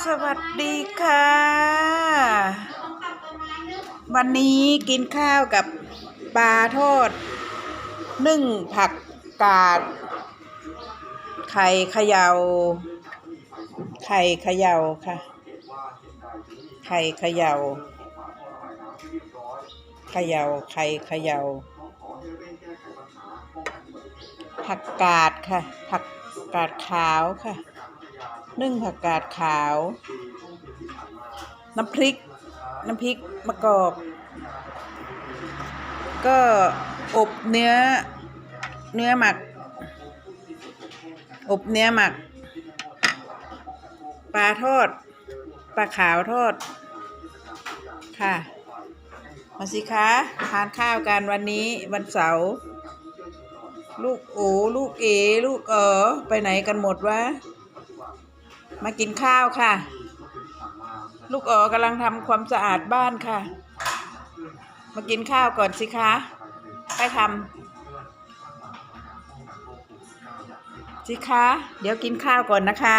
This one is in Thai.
สวัสดีค่ะ วันนี้กินข้าวกับปลาทอด นึ่งผักกาด ไข่เขยา่า ไข่เขย่าค่ะ ไข่เขยา่า เขย่า ไข่เขย่า ผักกาดค่ะ ผักกาดขาวค่ะ นึ่งผักกาดขาว น้ำพริก น้ำพริกมะกอก ก็อบเนื้อ เนื้อหมัก อบเนื้อหมัก ปลาทอด ปลาขาวทอด ค่ะ มาสิคะ ทานข้าวกันวันนี้วันเสาร์ ลูกโอลูกเอ ลูกเออ ไปไหนกันหมดวะ มากินข้าวค่ะ ลูกเอ๋อกำลังทำความสะอาดบ้านค่ะ มากินข้าวก่อนสิคะไปทำสิคะ เดี๋ยวกินข้าวก่อนนะคะ